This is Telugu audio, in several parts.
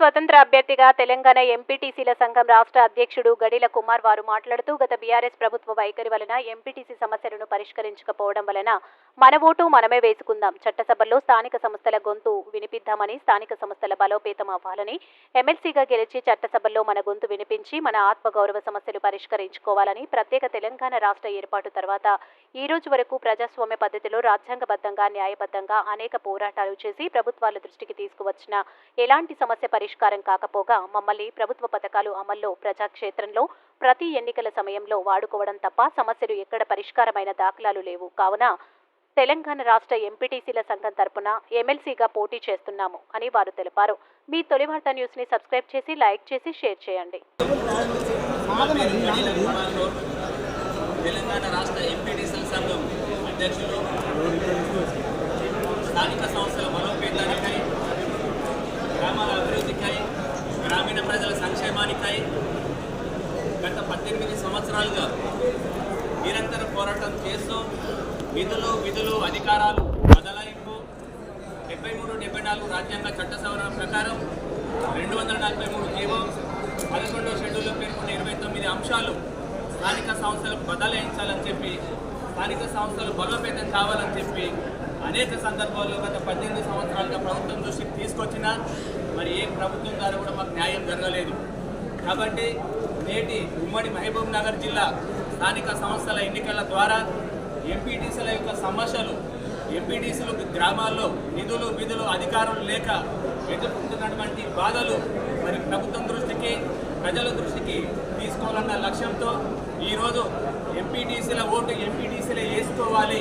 స్వతంత్ర అభ్యర్థిగా తెలంగాణ ఎంపీటీసీల సంఘం రాష్ట్ర అధ్యక్షుడు గడిల కుమార్ వారు మాట్లాడుతూ గత బీఆర్ఎస్ ప్రభుత్వ వైఖరి వలన ఎంపీటీసీ సమస్యలను పరిష్కరించకపోవడం వలన మన ఓటు మనమే వేసుకుందాం. చట్టసభల్లో స్థానిక సంస్థల గొంతు వినిపిద్దామని స్థానిక సంస్థల బలోపేతం అవ్వాలని ఎమ్మెల్సీగా గెలిచి చట్టసభల్లో మన గొంతు వినిపించి మన ఆత్మగౌరవ సమస్యలు పరిష్కరించుకోవాలని ప్రత్యేక తెలంగాణ రాష్ట్ర ఏర్పాటు తర్వాత ఈ రోజు వరకు ప్రజాస్వామ్య పద్ధతిలో రాజ్యాంగబద్ధంగా న్యాయబద్ధంగా అనేక పోరాటాలు చేసి ప్రభుత్వాల దృష్టికి తీసుకువచ్చిన ఎలాంటి సమస్య పరిష్కారం పరిష్కారం కాకపోగా మమ్మల్ని ప్రభుత్వ పథకాలు అమల్లో ప్రజాక్షేత్రంలో ప్రతి ఎన్నికల సమయంలో వాడుకోవడం తప్ప సమస్యలు ఎక్కడ పరిష్కారమైన దాఖలాలు లేవు. కావున తెలంగాణ రాష్ట్ర ఎంపీటీసీల సంఘం తరపున ఎమ్మెల్సీగా పోటీ చేస్తున్నాము అని వారు తెలిపారు. మీ తొలి వార్త న్యూస్ని సబ్స్క్రైబ్ చేసి లైక్ చేసి షేర్ చేయండి. తెలంగాణ రాష్ట్ర ఎంపీటీసీల సంఘం అధ్యక్షులు స్థానిక సంస్థల బలోపేతానికై గ్రామాల అభివృద్ధికై గ్రామీణ ప్రజల సంక్షేమానికై గత పద్దెనిమిది సంవత్సరాలుగా నిరంతర పోరాటం చేస్తూ విధులు విధులు అధికారాలు బదలాయింపు డెబ్బై మూడు డెబ్బై నాలుగు రాజ్యాంగ చట్ట సవరణ ప్రకారం రెండు వందల నలభై మూడు జీవో పదకొండవ షెడ్యూల్లో పేర్కొన్న ఇరవై తొమ్మిది అంశాలు స్థానిక సంస్థలకు బదలాయించాలని చెప్పి స్థానిక సంస్థలు బలోపేతం కావాలని చెప్పి అనేక సందర్భాల్లో గత పద్దెనిమిది సంవత్సరాలుగా ప్రభుత్వం దృష్టికి తీసుకొచ్చినా మరి ఏ ప్రభుత్వం ద్వారా కూడా మాకు న్యాయం జరగలేదు. కాబట్టి నేటి ఉమ్మడి మహబూబ్ నగర్ జిల్లా స్థానిక సంస్థల ఎన్నికల ద్వారా ఎంపీటీసీల యొక్క సమస్యలు ఎంపీటీసీలు గ్రామాల్లో నిధులు విధులు అధికారులు లేక ఎదుర్కొంటున్నటువంటి బాధలు మరి ప్రభుత్వం దృష్టికి ప్రజల దృష్టికి తీసుకోవాలన్న లక్ష్యంతో ఈరోజు ఎంపీటీసీల ఓటు ఎంపీటీసీలే వేసుకోవాలి.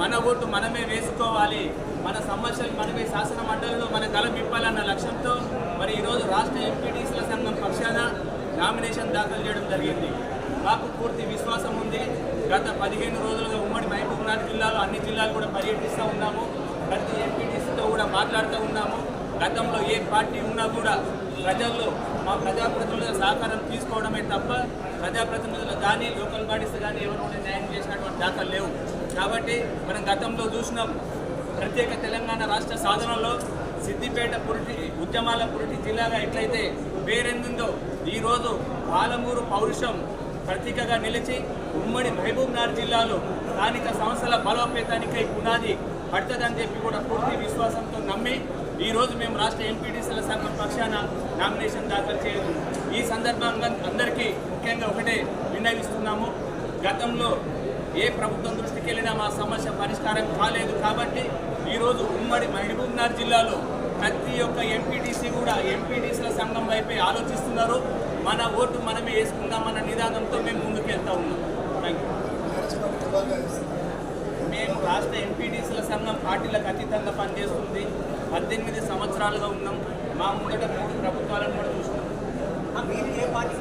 మన ఓటు మనమే వేసుకోవాలి. మన సమస్యలు మనమే శాసన మండలిలో మన గలం లక్ష్యంతో మరి ఈరోజు రాష్ట్ర ఎంపీటీసీల నామినేషన్ దాఖలు చేయడం జరిగింది. మాకు పూర్తి విశ్వాసం ఉంది. గత పదిహేను రోజులుగా ఉమ్మడి మహబూబ్నగర్ జిల్లాలో అన్ని జిల్లాలు కూడా పర్యటిస్తూ ఉన్నాము. ప్రతి ఎంపీటీసీతో కూడా మాట్లాడుతూ ఉన్నాము. గతంలో ఏ పార్టీ ఉన్నా కూడా ప్రజల్లో మా ప్రజాప్రతినిధుల సహకారం తీసుకోవడమే తప్ప ప్రజాప్రతినిధులు కానీ లోకల్ బాడీస్ కానీ ఎవరు కూడా న్యాయం చేసినటువంటి దాఖలు లేవు. కాబట్టి మనం గతంలో చూసినాం. ప్రత్యేక తెలంగాణ రాష్ట్ర సాధనలో సిద్దిపేట పురిటి ఉద్యమాల పురిటి జిల్లాగా ఎట్లయితే పేరెందుందో ఈరోజు పాలమూరు పౌరుషం ప్రతీకగా నిలిచి ఉమ్మడి మహబూబ్నగర్ జిల్లాలో స్థానిక సంస్థల బలోపేతానికై పునాది పడుతుందని చెప్పి కూడా పూర్తి విశ్వాసంతో నమ్మి ఈరోజు మేము రాష్ట్ర ఎంపీటీసీల సంఘం పక్షాన నామినేషన్ దాఖలు చేయదు ఈ సందర్భంగా అందరికీ ముఖ్యంగా ఒకటే విన్నవిస్తున్నాము. గతంలో ఏ ప్రభుత్వం దృష్టికి వెళ్ళినా మా సమస్య పరిష్కారం కాలేదు కాబట్టి ఈరోజు ఉమ్మడి మహబూబ్నగర్ జిల్లాలో ప్రతి ఒక్క ఎంపీటీసీ కూడా ఎంపీటీసీల సంఘం వైపే ఆలోచిస్తున్నారు. మన ఓటు మనమే వేసుకుందామన్న నిదానంతో మేము ముందుకు వెళ్తా ఉన్నాం థ్యాంక్ మేము రాష్ట్ర ఎంపీటీసీల సంఘం పార్టీలకు అతీతంగా పనిచేస్తుంది. పద్దెనిమిది సంవత్సరాలుగా ఉన్నాం. మా ముందట మూడు ప్రభుత్వాలను కూడా చూసినాం మీరు ఏ పార్టీ?